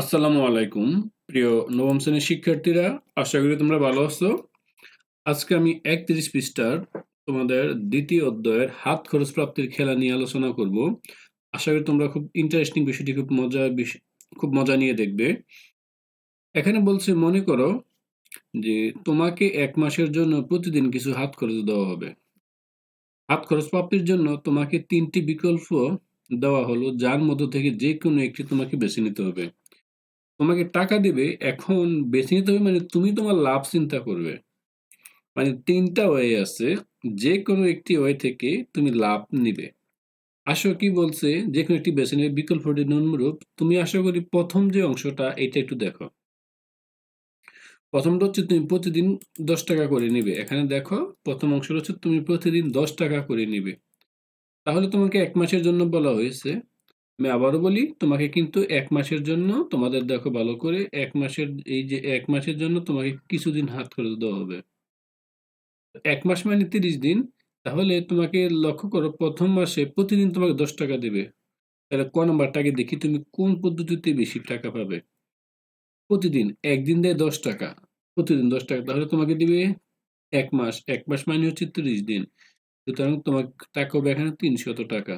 আসসালামু আলাইকুম, প্রিয় নবম শ্রেণির শিক্ষার্থীরা, আশা করি তোমরা ভালো আছো। আজকে আমি একত্রিশ পৃষ্ঠার তোমাদের দ্বিতীয় অধ্যায়ের হাত খরচ প্রাপ্তির খেলা নিয়ে আলোচনা করব। আশা করি তোমরা খুব ইন্টারেস্টিং বিষয়টি খুব মজা খুব মজা নিয়ে দেখবে। এখানে বলছে, মনে করো যে তোমাকে এক মাসের জন্য প্রতিদিন কিছু হাত খরচ দেওয়া হবে। হাত খরচ প্রাপ্তির জন্য তোমাকে তিনটি বিকল্প দেওয়া হলো, যার মধ্য থেকে যে কোনো একটি তোমাকে বেছে নিতে হবে। তোমাকে টাকা দিবে, এখন বেছে নিতে হবে মানে তুমি তোমার লাভ চিন্তা করবে। মানে তিনটা ওয়ে আছে যে কোনো একটি ওয়ে থেকে তুমি লাভ নিবে। আসো কি বলছে যে কোনো একটি বেছে নেবে বিকল্পটি নিম্নরূপ তুমি আশা করি প্রথম যে অংশটা, এটা একটু দেখো। প্রথমটা হচ্ছে তুমি প্রতিদিন দশ টাকা করে নিবে। এখানে দেখো, প্রথম অংশটা হচ্ছে তুমি প্রতিদিন দশ টাকা করে নিবে। তাহলে তোমাকে এক মাসের জন্য বলা হয়েছে। আমি আবারও বলি, তোমাকে কিন্তু এক মাসের জন্য তোমাদের দেখো ভালো করে, এক মাসের, এই যে এক মাসের জন্য তোমাকে কিছুদিন হাত খরচ দেওয়া হবে। এক মাস মানে তিরিশ দিন, তাহলে তোমাকে লক্ষ্য করো প্রথম মাসে প্রতিদিন তোমাকে দশ টাকা দেবে। তাহলে ক নাম্বারটাকে দেখি, তুমি কোন পদ্ধতিতে বেশি টাকা পাবে? প্রতিদিন, একদিন দেয় দশ টাকা, প্রতিদিন দশ টাকা, তাহলে তোমাকে দিবে এক মাস। এক মাস মানে হচ্ছে তিরিশ দিন, সুতরাং তোমাকে টাকা হবে এখানে তিনশত টাকা।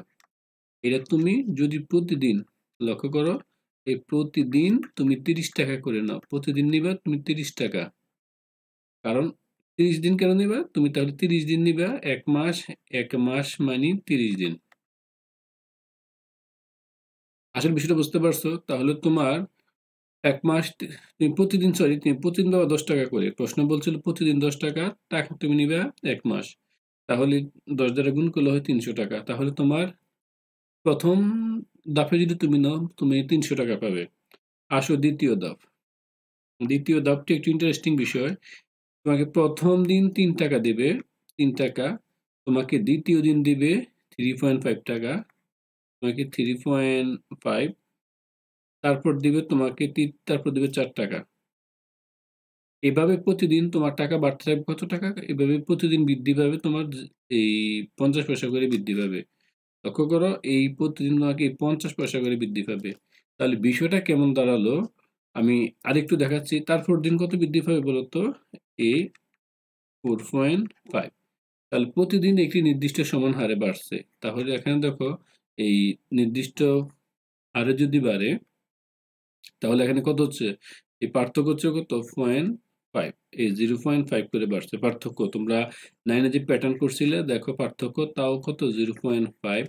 এটা তুমি যদি প্রতিদিন, লক্ষ্য করো, এই প্রতিদিন তুমি তিরিশ টাকা করে নাও। প্রতিদিন নিবা তুমি তিরিশ টাকা। কারণ তিরিশ দিন কেন নিবা? তুমি তাহলে তিরিশ দিন নিবা, এক মাস এক মাস মানে তিরিশ দিন। আসল বিষয়টা বুঝতে পারছ? তাহলে তোমার এক মাস তুমি প্রতিদিন সরি তুমি প্রতিদিন দেওয়া দশ টাকা করে। প্রশ্ন বলছিল প্রতিদিন দশ টাকা টাকা তুমি নিবা এক মাস। তাহলে দশ দ্বারা গুণ করলে হয় তিনশো টাকা। তাহলে তোমার প্রথম দাফে যদি তুমি নাও, তুমি তিনশো টাকা পাবে। আসো দ্বিতীয় ধাপ দ্বিতীয় ধাপটি একটু ইন্টারেস্টিং বিষয়। তোমাকে প্রথম দিন তিন টাকা দেবে। তিন টাকা। তোমাকে দ্বিতীয় দিন দেবে থ্রি পয়েন্ট ফাইভ টাকা। তোমাকে থ্রি পয়েন্ট ফাইভ তারপর দিবে তোমাকে তারপর দিবে চার টাকা। এভাবে প্রতিদিন তোমার টাকা বাড়তে থাকবে কত টাকা? এভাবে প্রতিদিন বৃদ্ধি পাবে তোমার এই পঞ্চাশ পয়সা করে বৃদ্ধি পাবে। লক্ষ্য করো, এই প্রতিদিন তোমাকে পঞ্চাশ পয়সা করে বৃদ্ধি পাবে। তাহলে বিষয়টা কেমন দাঁড়াল? আমি আরেকটু দেখাচ্ছি, তারপর দিন কত বৃদ্ধি পাবে বলতো এ ফোর পয়েন্ট ফাইভ তাহলে প্রতিদিন একটি নির্দিষ্ট সমান হারে বাড়ছে। তাহলে এখানে দেখো, এই নির্দিষ্ট হারে যদি বাড়ে, তাহলে এখানে কত হচ্ছে? এই পার্থক্য হচ্ছে কত? পয়েন্ট ফাইভ এই জিরো পয়েন্ট ফাইভ করে বাড়ছে। পার্থক্য, তোমরা নাইনে যে প্যাটার্ন করছিলে, দেখো পার্থক্য, তাও কত? জিরো পয়েন্ট ফাইভ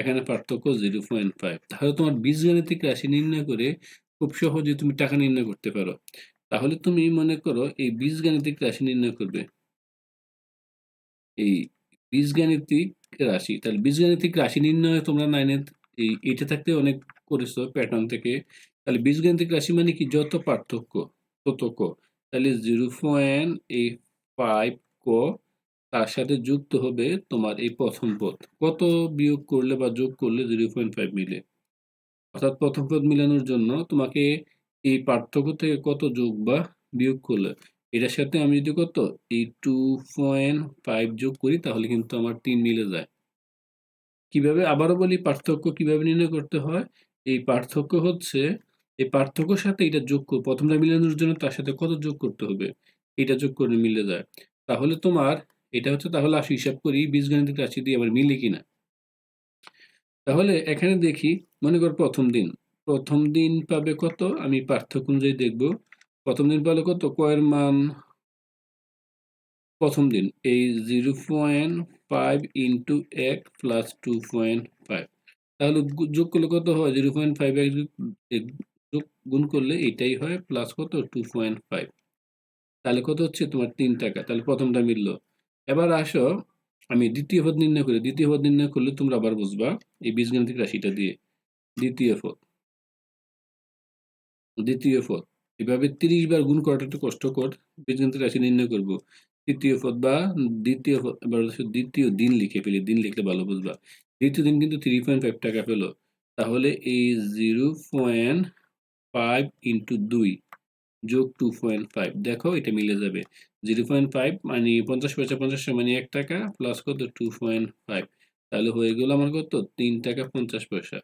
এখানে পার্থক্য জিরো পয়েন্ট ফাইভ তাহলে তোমার বীজগাণিতিক রাশি নির্ণয় করে খুব সহজে তুমি টাকা নির্ণয় করতে পারো। তাহলে তুমি মনে করো এই বীজগাণিতিক রাশি নির্ণয় করবে। এই বীজগাণিতিক রাশি, তাহলে বীজগাণিতিক রাশি নির্ণয় তোমরা নাইনে এই এটা থাকতে অনেক করেছ প্যাটার্ন থেকে। তাহলে বীজগাণিতিক রাশি মানে কি? যত পার্থক্য তত তাহলে জিরো পয়েন্ট এই ফাইভ ক তার সাথে যুক্ত হবে তোমার এই প্রথম পদ। কত বিয়োগ করলে বা যোগ করলে জিরো পয়েন্ট ফাইভ মিলে? অর্থাৎ প্রথম পদ মিলানোর জন্য তোমাকে এই পার্থক্য থেকে কত যোগ বা বিয়োগ করলে? এটার সাথে আমি যদি কত এই টু পয়েন্ট ফাইভ যোগ করি তাহলে কিন্তু আমার তিন মিলে যায়। কীভাবে? আবারও বলি পার্থক্য কীভাবে নির্ণয় করতে হয়? এই পার্থক্য হচ্ছে এই পার্থক্যর সাথে এটা যোগ কর, প্রথমটা মিলানোর জন্য তার সাথে কত যোগ করতে হবে? এটা যোগ করে মিলে যায়। তাহলে তোমার এটা হচ্ছে তাহলে আসি, হিসাব করি বীজগণিতিক রাশি দিয়ে আবার মিলে কিনা। তাহলে এখানে দেখি, মনে কর প্রথম দিন। প্রথম দিন পাবে কত? আমি পার্থক্য অনুযায়ী দেখব। প্রথম দিন পাবে কত? কয়ের মান? প্রথম দিন। এই জিরো পয়েন্ট ফাইভ ইন্টু এক প্লাস টু পয়েন্ট ফাইভ। তাহলে যোগ করলে কত হয়? জিরো পয়েন্ট ফাইভ এক গুণ করলে এটাই হয় প্লাস কত? টু পয়েন্ট ফাইভ তাহলে কত হচ্ছে? তোমার তিন টাকা। তাহলে প্রথমটা মিললো। এবার আসো, আমি দ্বিতীয় পদ নির্ণয় করি। দ্বিতীয় পদ নির্ণয় করলে তোমরা আবার বুঝবা এই বীজগাণিতিক রাশিটা দিয়ে। দ্বিতীয় পদ। দ্বিতীয় পদ। এভাবে তিরিশ বার গুণ করাটা একটু কষ্টকর। বীজগাণিতিক রাশি নির্ণয় করব। তৃতীয় পদ বা দ্বিতীয় পদ দ্বিতীয় দিন লিখে ফেলি। দিন লিখলে ভালো বুঝবা। দ্বিতীয় দিন কিন্তু থ্রি পয়েন্ট ফাইভ টাকা পেল। তাহলে এই জিরো পয়েন্ট ফাইভ ইন্টু দুই যোগ টু পয়েন্ট ফাইভ দেখো, এটা মিলে যাবে জিরো পয়েন্ট ফাইভ মানে পঞ্চাশ পয়সা পঞ্চাশ মানে এক টাকা প্লাস কত টু পয়েন্ট ফাইভ তাহলে হয়ে গেল আমার কত তিন টাকা পঞ্চাশ পয়সা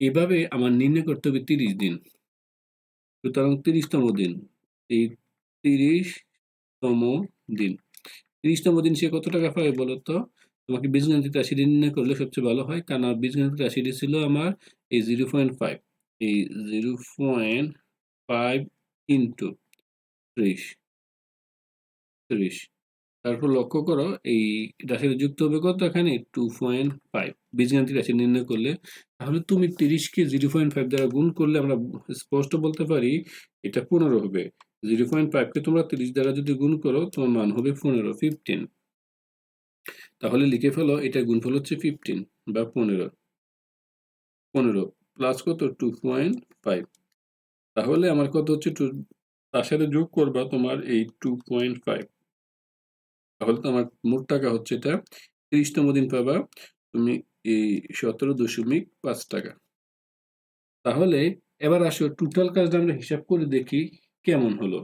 এভাবে আমার নির্ণয় করতে হবে তিরিশ দিন সুতরাং ৩০ তম দিন। এই ৩০ তম দিন। ৩০ তম দিন সে কত টাকা পাবে বলো তো? তোমাকে বীজগণিত রাশিটি নির্ণয় করলে সবচেয়ে ভালো হয়। কারণ বীজগণিত রাশিটি ছিল আমার এই 0.5 এই 0.5 ইনটু 30 30 তারপর লক্ষ্য করো, এই রাশিটা যুক্ত হবে কত এখানে? 2.5 বীজগাণিতিক রাশি নির্ণয় করলে, তাহলে তুমি 30 কে 0.5 দ্বারা গুণ করলে আমরা স্পষ্ট বলতে পারি এটা 15 হবে। 0.5 কে তোমরা 30 দ্বারা যদি গুণ করো, তোমার মান হবে 15 15 তাহলে লিখে ফেলো, এটা গুণফল হচ্ছে 15 বা 15 15 প্লাস কত? 2.5 তাহলে আমার কত হচ্ছে? তার সাথে যোগ করবা তোমার এই 2.5 তাহলে তোমার মোট টাকা হচ্ছে এটা 30 তম দিন পাবা, তুমি এই সতেরো দশমিক পাঁচ টাকা। তাহলে এবার আসো টোটাল কাজটা আমরা হিসাব করে দেখি কেমন হলো।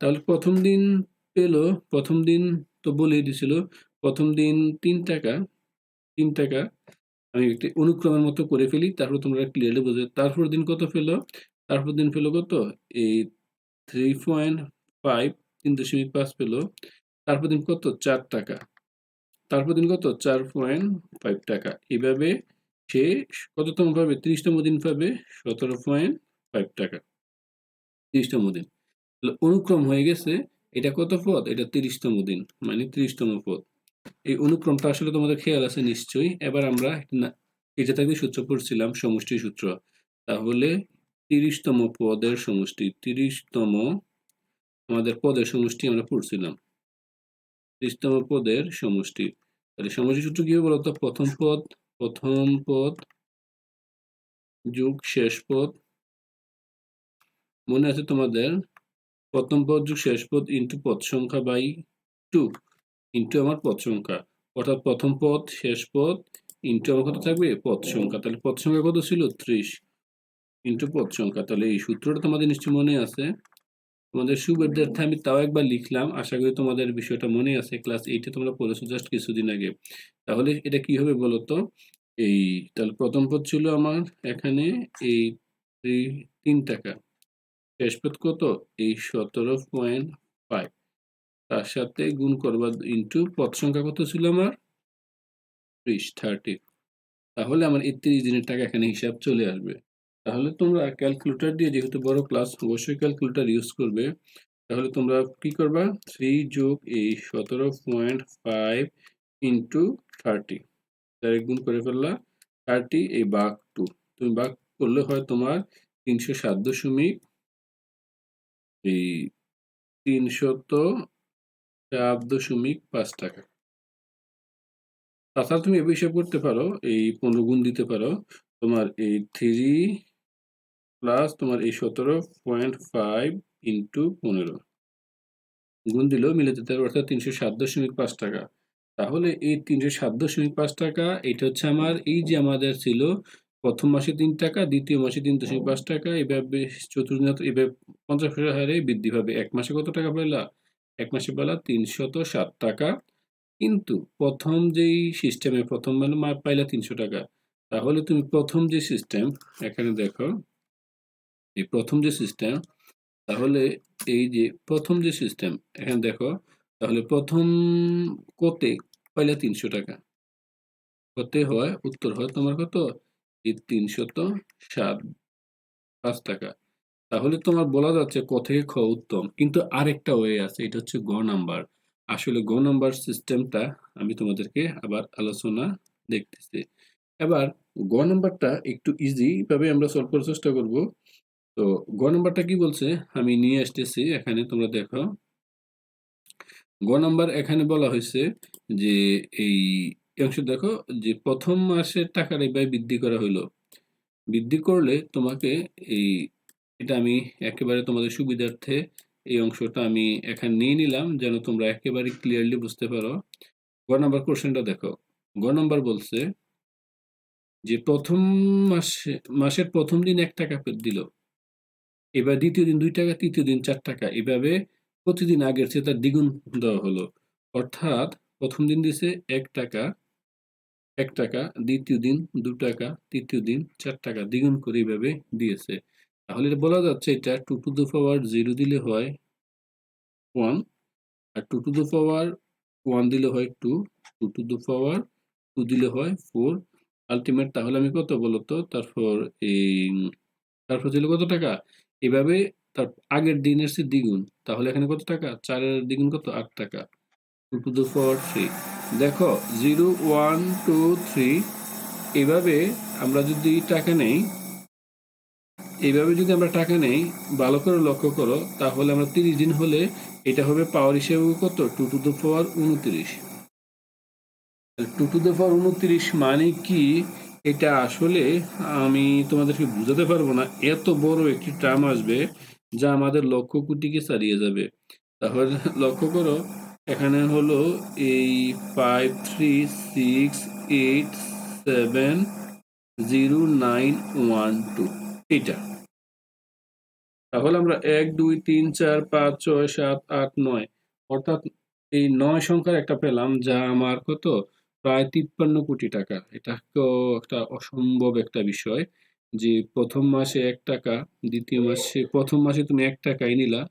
তাহলে প্রথম দিন পেল, প্রথম দিন তো বলে দিছিল, প্রথম দিন তিন টাকা তিন টাকা। আমি একটি অনুক্রমের মতো করে ফেলি, তারপর তোমরা ক্লিয়ারলি বোঝো তারপর দিন কত পেল তারপর দিন ফেলো কত? এই থ্রি পয়েন্ট ফাইভ তিন দশমিক পাঁচ পেল তারপর দিন কত? চার টাকা। তারপর দিন কত? চার পয়েন্ট ফাইভ টাকা। এভাবে সে কততম পাবে? ত্রিশতম দিন পাবে সতেরো পয়েন্ট ফাইভ টাকা। ত্রিশতম দিন। অনুক্রম হয়ে গেছে, এটা কত পদ? এটা তিরিশতম দিন মানে ত্রিশতম পদ। এই অনুক্রমটা আসলে তোমাদের খেয়াল আছে নিশ্চয়ই। এবার আমরা এটা থেকে সূত্র পড়ছিলাম, সমষ্টি সূত্র, তাহলে তিরিশতম পদের সমষ্টি, তিরিশতম আমাদের পদের সমষ্টি আমরা পড়ছিলাম। তিরিশতম পদের সমষ্টি, তাহলে সমষ্টি সূত্র কি বলতো? প্রথম পদ প্রথম পদ, যুগ, শেষ পদ। মনে আছে তোমাদের? প্রথম পদ, যুগ, শেষ পদ ইন্টু পদ সংখ্যা বাই টু ইন্টু আমার পদ সংখ্যা। অর্থাৎ প্রথম পদ, শেষ পদ, ইন্টু আমার কত থাকবে? পদ সংখ্যা। তাহলে পদ সংখ্যা কত ছিল? ত্রিশ। ইন্টু পদ সংখ্যা। তাহলে এই সূত্রটা তোমাদের নিশ্চয় মনে আছে। তোমাদের সুবিধার্থে আমি তাও একবার লিখলাম। আশা করি তোমাদের বিষয়টা মনে আছে। ক্লাস এইটে তোমরা পড়েছো জাস্ট কিছুদিন আগে। তাহলে এটা কি হবে বলো তো এই, তাহলে প্রথম পদ ছিল আমার এখানে এই তিন টাকা। শেষ পদ কত? এই সতেরো পয়েন্ট ফাইভ তার সাথে গুণ করবার ইন্টু পদ সংখ্যা কত ছিল আমার? ত্রিশ থার্টি তাহলে আমার এই তিরিশ দিনের টাকা এখানে হিসাব চলে আসবে। তাহলে তোমরা ক্যালকুলেটর দিয়ে যেহেতু বড় ক্লাস অবশ্যই ক্যালকুলেটর ইউজ করবে। তাহলে তোমরা কি করবা? থ্রি যোগ এই সতেরো point five into thirty direct গুণ করে ফেললা থার্টি এই বাঘ টু তুমি বাঘ করলে হয় তোমার তিনশো সাত দশমিক এই তিনশত চার দশমিক পাঁচ টাকা। তাছাড়া তুমি এ বিষয়ে করতে পারো, এই পনেরো গুণ দিতে পারো, তোমার এই থ্রি প্লাস তোমার এই সতেরো পয়েন্ট ফাইভ ইন্টু পনেরো। গুণ মিলে যেতে অর্থাৎ তিনশো সাত দশমিক পাঁচ টাকা। তাহলে এই তিনশো সাত দশমিক পাঁচ টাকা, এটা হচ্ছে আমার, এই যে আমাদের ছিল প্রথম মাসে তিন টাকা, দ্বিতীয় মাসে তিন দশমিক পাঁচ টাকা, এভাবে চতুর্থ, এভাবে পঞ্চাশ হারে বৃদ্ধি পাবে। এক মাসে কত টাকা পেলা এক মাসে পেলা তিনশত সাত টাকা। কিন্তু প্রথম যেই সিস্টেমে প্রথম মানে পাইলা তিনশো টাকা। তাহলে তুমি প্রথম যে সিস্টেম এখানে দেখো, এই প্রথম যে সিস্টেম তাহলে এই যে প্রথম যে সিস্টেম এখানে দেখো, তাহলে প্রথম কতে পয়লা তিনশো টাকা। কতে হয়, উত্তর হয় তোমার কত? এই তিনশত সাত, পাঁচ টাকা। তাহলে তোমার বলা যাচ্ছে ক থেকে খ উত্তম। কিন্তু আরেকটা ওয়ে আছে, এটা হচ্ছে গ নাম্বার। আসলে গ নাম্বার সিস্টেমটা আমি তোমাদেরকে আবার আলোচনা দেখতেছি। এবার গ নাম্বারটা একটু ইজি ভাবে আমরা সলভ করার চেষ্টা করব। তো গ নাম্বারটা কি বলছে? আমি নিয়ে আসতেছি, এখানে তোমরা দেখো। গ নাম্বার এখানে বলা হয়েছে যে এই অংশ দেখো, যে প্রথম মাসের টাকার ব্যয় বৃদ্ধি করা হলো বৃদ্ধি করলে তোমাকে এই এটা আমি একেবারে তোমাদের সুবিধার্থে এই অংশটা আমি এখানে নিয়ে নিলাম, যেন তোমরা একেবারে ক্লিয়ারলি বুঝতে পারো। গ নাম্বার কোশ্চেনটা দেখো। গ নাম্বার বলছে যে প্রথম মাসে, মাসের প্রথম দিন এক টাকা দিল। এবার দ্বিতীয় দিন দুই টাকা, তৃতীয় দিন চার টাকা। এভাবে প্রতিদিন আগের চেয়ে তার দ্বিগুণ দেওয়া হলো। অর্থাৎ প্রথম দিন দিছে এক টাকা এক টাকা, দ্বিতীয় দিন দু টাকা, তৃতীয় দিন চার টাকা। দ্বিগুণ করে এইভাবে দিয়েছে। তাহলে বলা যাচ্ছে এটা two to the power zero দিলে হয় one R two to the power one দিলে হয় 2, 2 টু the পাওয়ার টু দিলে হয় ফোর আলটিমেট তাহলে আমি কত বলতো? তারপর এই তারপর ছিল কত টাকা? এভাবে তার আগের দিনের চেয়ে দ্বিগুণ। তাহলে এখানে কত টাকা? 4 এর দ্বিগুণ কত? আট টাকা। Two to the power three দেখো 0, 1, 2, 3 এভাবে আমরা যদি টাকা নেই এইভাবে যদি আমরা টাকা নেই ভালো করে লক্ষ্য করো তাহলে আমরা 30 দিন হলে এটা হবে পাওয়ার হিসেবে কত? Two to the power 29 2 to the power 29 মানে কি? এটা আসলে আমি তোমাদেরকে বুঝাতে পারব না। এত বড় একটি টার্ম আসবে যা আমাদের লক্ষ কোটিকে ছাড়িয়ে যাবে। তাহলে লক্ষ্য করো এখানে হলো এই 5, 3, 6, 8, 7, 0, 9, 1, 2 এইটা। তাহলে আমরা 1, 2, 3, 4, 5, 6, 7, 8, 9 অর্থাৎ এই নয় সংখ্যার একটা পেলাম যা আমার কত? প্রায় 53 কোটি টাকা। এটা তো একটা অসম্ভব একটা বিষয় যে প্রথম মাসে এক টাকা দ্বিতীয় মাসে প্রথম মাসে তুমি এক টাকাই নিলা,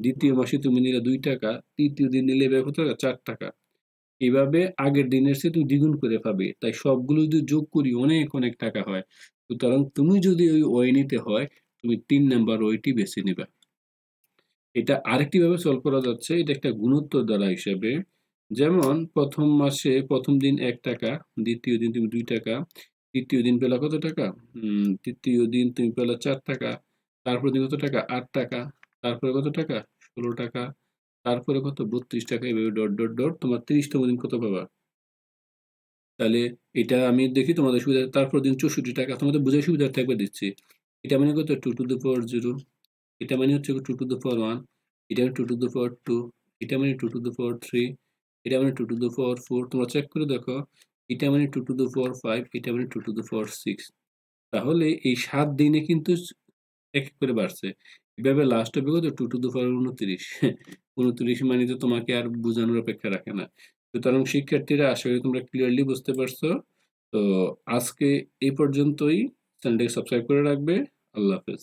দ্বিতীয় মাসে তুমি নিলা ৳2, তৃতীয় দিন নিলে কত টাকা? ৳4 এভাবে আগের দিনের চেয়ে তুমি দ্বিগুণ করে পাবে। তাই সবগুলো যদি যোগ করি অনেক, অনেক টাকা হয়। সুতরাং তুমি যদি ওই ওয়ে নিতে হয় তুমি তিন নাম্বার ওয়েটি বেছে নিবা। এটা আরেকটি ভাবে সলভ করা যাচ্ছে। এটা একটা গুণোত্তর দ্বারা হিসেবে। যেমন প্রথম মাসে প্রথম দিন এক টাকা দ্বিতীয় দিন তুমি দুই টাকা তৃতীয় দিন পেলা কত টাকা? তৃতীয় দিন তুমি পেলা ৳4, তারপরের দিন কত টাকা? ৳8, তারপরে কত টাকা? ৳16, তারপরে কত? ৳32 এভাবে ডট, ডট, ডট তোমার ৩০ তম দিন কত পাবা? তাহলে এটা আমি দেখি তোমাদের সুবিধা তারপর দিন ৳৬৪ তোমাদের বোঝার সুবিধার্থে থাকবে দিচ্ছি। এটা মানে কত? টু টু the পাওয়ার 0 এটা মানে হচ্ছে two to the power one এটা মানে 2 টু the পাওয়ার টু এটা মানে two to the power three এটা মানে two to the power four তোমরা চেক করে দেখো। এটা মানে two to the power five এটা মানে two to the power six তাহলে এই সাত দিনে কিন্তু এক, এক করে বাড়ছে। এভাবে লাস্ট হবে কত? টু টু the পাওয়ার 29 29 মানে তো তোমাকে আর বোঝানোর অপেক্ষা রাখে না। সুতরাং শিক্ষার্থীরা আশা করি তোমরা ক্লিয়ারলি বুঝতে পারছ। তো আজকে এই পর্যন্তই। চ্যানেলটাকে সাবস্ক্রাইব করে রাখবে। আল্লাহ হাফেজ।